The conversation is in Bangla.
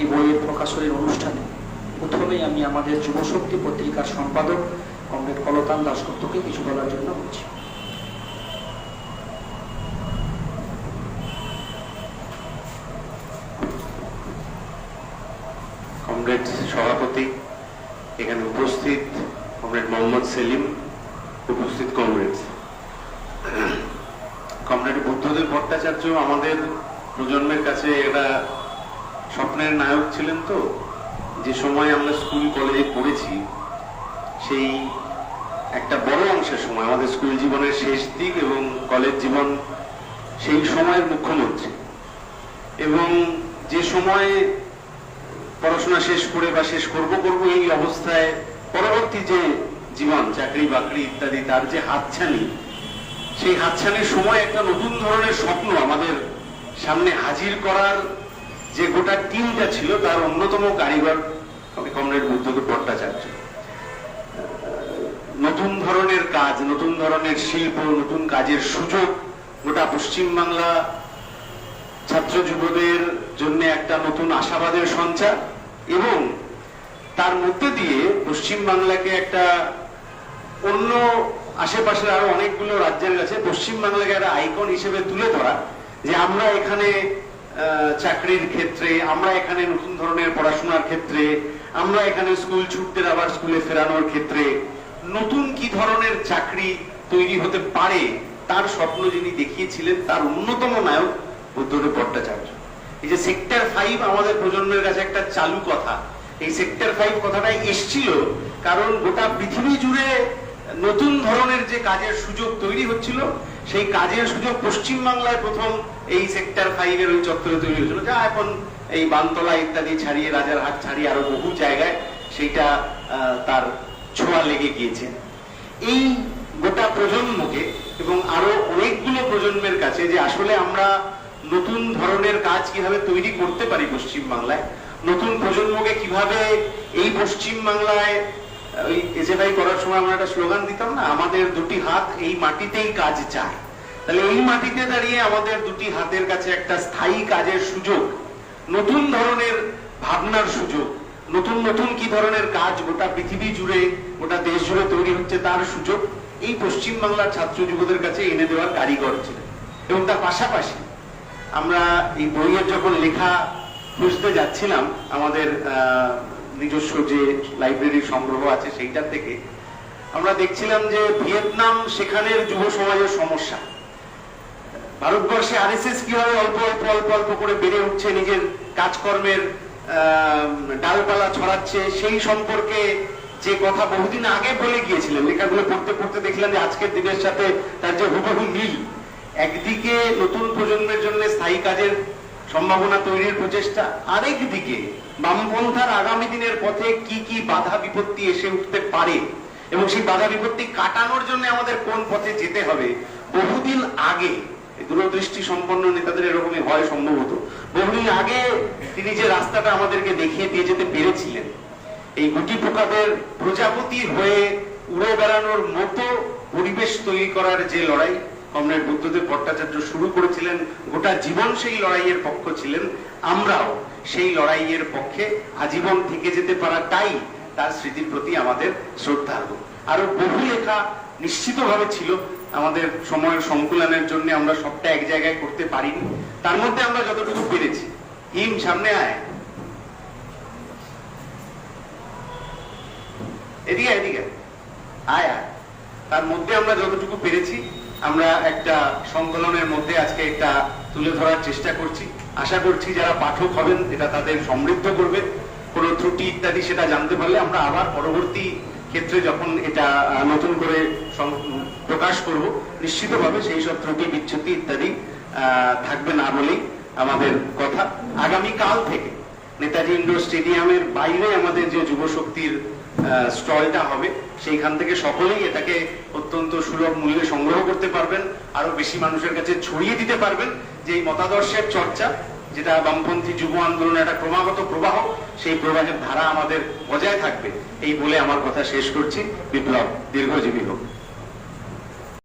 এই বইয়ের প্রকাশনের অনুষ্ঠানে প্রথমেই আমি আমাদের যুবশক্তি পত্রিকার সম্পাদক কমরেড কলতান দাসগুপ্তকে কিছু বলার জন্য বলছি। কমরেড সভাপতি, এখানে উপস্থিত কমরেড মোহাম্মদ সেলিম, উপস্থিত কমরেড। কমরেড বুদ্ধদেব ভট্টাচার্য আমাদের প্রজন্মের কাছে এটা স্বপ্নের নায়ক ছিলেন তো। যে সময় আমরা স্কুল, কলেজে পড়েছি, সেই একটা বড় অংশের সময়, আমাদের স্কুল জীবনের শেষ দিক এবং কলেজ জীবন সেই সময়ের মুখ্যমন্ত্রী। এবং যে সময় পড়াশোনা শেষ করে বা শেষ করব করব এই অবস্থায় পরবর্তী যে জীবন, চাকরি, বাকরি ইত্যাদি, তার যে হাতছানি, সেই হাতছানির সময় একটা নতুন ধরনের স্বপ্ন আমাদের সামনে হাজির করার যে গোটা টিমটা ছিল তার অন্যতম কারিগর কমরেড বুদ্ধদেব ভট্টাচার্য। নতুন ধরনের কাজ, নতুন ধরনের শিল্প, নতুন কাজের সুযোগ গোটা পশ্চিমবাংলা ছাত্র যুবদের জন্য একটা নতুন আশাবাদের সঞ্চার এবং তার মধ্যে দিয়ে পশ্চিম বাংলাকে একটা অন্য আশেপাশের আরও অনেকগুলো রাজ্যের কাছে পশ্চিম বাংলাকে একটা আইকন হিসেবে তুলে ধরা যে আমরা এখানে চাকরির ক্ষেত্রে, আমরা এখানে নতুন ধরনের পড়াশোনার ক্ষেত্রে, আমরা এখানে স্কুল ছুটদের আবার স্কুলে ফেরানোর ক্ষেত্রে, নতুন কি ধরনের চাকরি তৈরি হতে পারে, তার স্বপ্ন যিনি দেখিয়েছিলেন, তার অন্যতম নায়ক বুদ্ধদেব ভট্টাচার্য। এই যে সেক্টর ফাইভ আমাদের প্রজন্মের কাছে একটা চালু কথা। এই সেক্টর ফাইভ কথাটাই এসছিল কারণ গোটা পৃথিবী জুড়ে নতুন ধরনের যে কাজের সুযোগ তৈরি হচ্ছিল সেই কাজের সুযোগ পশ্চিম বাংলায় প্রথম এই সেক্টর ফাইভ এর ওই চত্বরে তৈরি হয়েছিল। যা এখন এই বানতলা ইত্যাদি ছাড়িয়ে রাজারহাট ছাড়িয়ে আরও বহু জায়গায় সেইটা তার ছোঁয়া লেগে গিয়েছে। এই গোটা প্রজন্মকে এবং আরও অনেকগুলো প্রজন্মের কাছে যে আসলে আমরা নতুন ধরনের কাজ কীভাবে তৈরি করতে পারি পশ্চিম বাংলায় নতুন প্রজন্মকে কীভাবে এই পশ্চিম বাংলায় ওই এজেভাই করার সময় আমরা একটা স্লোগান দিতাম না, আমাদের দুটি হাত এই মাটিতেই কাজ চায়। তাহলে এই মাটিতে দাঁড়িয়ে আমাদের দুটি হাতের কাছে একটা স্থায়ী কাজের সুযোগ, নতুন ধরনের ভাবনার সুযোগ, নতুন নতুন কি ধরনের কাজ গোটা পৃথিবী জুড়ে, গোটা দেশ জুড়ে তৈরি হচ্ছে তার সুযোগ, এই পশ্চিম বাংলার ছাত্র যুবদের কাছে এনে দেওয়ার কারিগর ছিলেন। এবং তার পাশাপাশি আমরা এই বইয়ের যখন লেখা খুঁজতে যাচ্ছিলাম, আমাদের নিজস্ব যে লাইব্রেরির সংগ্রহ আছে সেইটার থেকে আমরা দেখছিলাম যে ভিয়েতনাম সেখানের যুব সমাজের সমস্যা। ভারতবর্ষে আরএসএস কীভাবে অল্প অল্প অল্প অল্প করে বেড়ে উঠছে, নিজের কাজকর্মের ডালপালা ছড়াচ্ছে, সেই সম্পর্কে যে কথা বহুদিন আগে বলে গিয়েছিলেন, লেখাগুলো পড়তে পড়তে দেখলাম যে আজকের দিনের সাথে তার যে হুবহু মিল। একদিকে নতুন প্রজন্মের জন্য স্থায়ী কাজের সম্ভাবনা তৈরির প্রচেষ্টা। আরেক দিকে, বামপন্থার আগামী দিনের পথে কি কি বাধা বিপত্তি এসে উঠতে পারে? এবং সেই বাধা বিপত্তি কাটানোর জন্য আমাদের কোন পথে যেতে হবে? বহুদিন আগে দূরদৃষ্টি সম্পন্ন নেতাদের এরকমই হয় সম্ভবত। বহুদিন আগে তিনি যে রাস্তাটা আমাদেরকে দেখিয়ে দিয়ে যেতে পেরেছিলেন, এই গুটি পোকাদের প্রজাপতি হয়ে উড়ে বেড়ানোর মতো পরিবেশ তৈরি করার যে লড়াই কমরেড বুদ্ধদেব ভট্টাচার্য শুরু করেছিলেন, গোটা জীবন সেই লড়াইয়ের পক্ষ ছিলেন, আমরাও সেই লড়াইয়ের পক্ষে আজীবন থেকে যেতে পারাটাই তার স্মৃতির প্রতি আমাদের শ্রদ্ধার্ঘ। আরও বহু লেখা নিশ্চিতভাবে ছিল, আমাদের সময়ের সংকুলনের জন্য আমরা সবটা এক জায়গায় করতে পারিনি। তার মধ্যে আমরা যতটুকু পেরেছি। হিম সামনে আয়। এদিকে এদিকে আয়। আয় আয়। তার মধ্যে আমরা যতটুকু পেরেছি আমরা একটা সংকলনের মধ্যে আজকে এটা তুলে ধরার চেষ্টা করছি। আশা করছি যারা পাঠক হবেন, এটা তাদের সমৃদ্ধ করবে। কোনো ত্রুটি ইত্যাদি সেটা জানতে পারলে আমরা আবার পরবর্তী ক্ষেত্রে যখন এটা নতুন করে প্রকাশ করব, নিশ্চিতভাবে সেই সব ত্রুটি বিচ্ছুতি ইত্যাদি থাকবে না বলেই আমাদের কথা। আগামী কাল থেকে নেতাজি ইন্ডোর স্টেডিয়ামের বাইরে আমাদের যে যুব শক্তির স্টলটা হবে। সেইখান থেকে সকলেই এটাকে অত্যন্ত সুলভ মূল্যে সংগ্রহ করতে পারবেন আরও বেশি মানুষের কাছে ছড়িয়ে দিতে পারবেন। যে এই মতাদর্শের চর্চা, যেটা বামপন্থী যুব আন্দোলনের একটা ক্রমাগত প্রবাহ, সেই প্রবাহের ধারা আমাদের বজায় থাকবে। এই বলে আমার কথা শেষ করছি। বিপ্লব, দীর্ঘজীবী হোক।